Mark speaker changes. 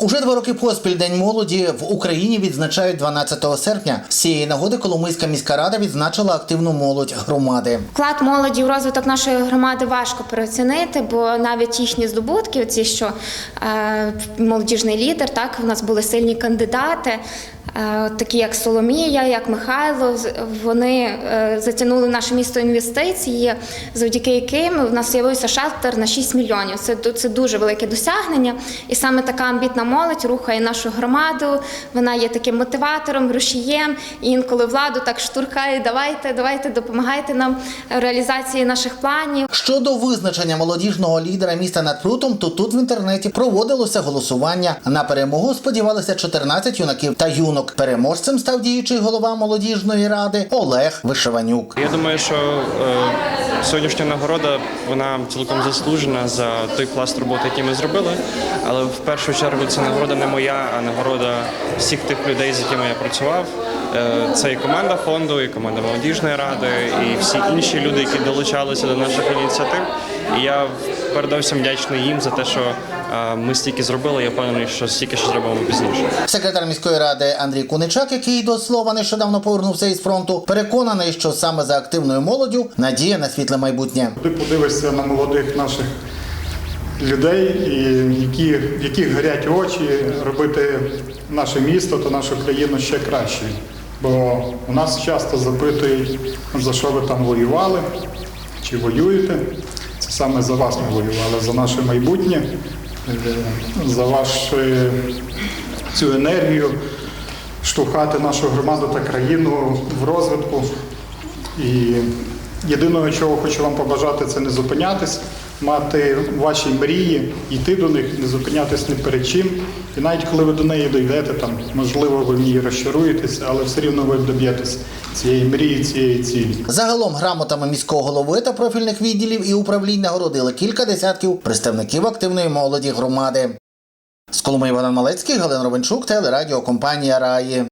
Speaker 1: Уже два роки поспіль День молоді в Україні відзначають 12 серпня. З цієї нагоди Коломийська міська рада відзначила активну молодь громади.
Speaker 2: Вклад молоді в розвиток нашої громади важко переоцінити, бо навіть їхні здобутки, ці що е, молодіжний лідер, так в нас були сильні кандидати. е, Такі як Соломія, як Михайло, вони е, затягнули наше місто інвестиції, завдяки яким в нас з'явився шелтер на 6 мільйонів. Це, це дуже велике досягнення. І саме така амбітна молодь рухає нашу громаду. Вона є таким мотиватором, рушієм. І інколи владу так штурхає. Давайте, давайте, допомагайте нам в реалізації наших планів.
Speaker 1: Щодо визначення молодіжного лідера міста над прутом, то тут в інтернеті проводилося голосування. На перемогу сподівалися 14 юнаків та юнок. Переможцем став діючий голова молодіжної ради Олег Вишиванюк.
Speaker 3: Я думаю, що е, сьогоднішня нагорода вона цілком заслужена за той пласт роботи, який ми зробили. Але в першу чергу це нагорода не моя, а нагорода всіх тих людей, з якими я працював. Е, це і команда фонду, і команда молодіжної ради, і всі інші люди, які долучалися до наших ініціатив. І я передовсім вдячний їм за те, що е, ми стільки зробили. Я впевнений, що стільки ще зробимо пізніше.
Speaker 1: Секретар міської ради Андрій Куничак, який до слова нещодавно повернувся із фронту, переконаний, що саме за активною молоддю надія на світле майбутнє.
Speaker 4: Ти подивишся на молодих наших людей, які, в яких горять очі робити наше місто та нашу країну ще краще. Бо у нас часто запитують, за що ви там воювали, чи воюєте. Це саме за вас ми воювали, за наше майбутнє, е, за вашу цю енергію штовхати нашу громаду та країну в розвитку. І єдиного, чого хочу вам побажати, це не зупинятись, мати ваші мрії, йти до них, не зупинятись ні перед чим. І навіть коли ви до неї дійдете, там можливо ви в ній розчаруєтесь, але все рівно ви доб'єтесь цієї мрії, цієї цілі.
Speaker 1: Загалом грамотами міського голови та профільних відділів і управлінь нагородили кілька десятків представників активної молоді громади. З Коломиї Богдан Малецький, Галина Ровенчук, телерадіокомпанія Раї.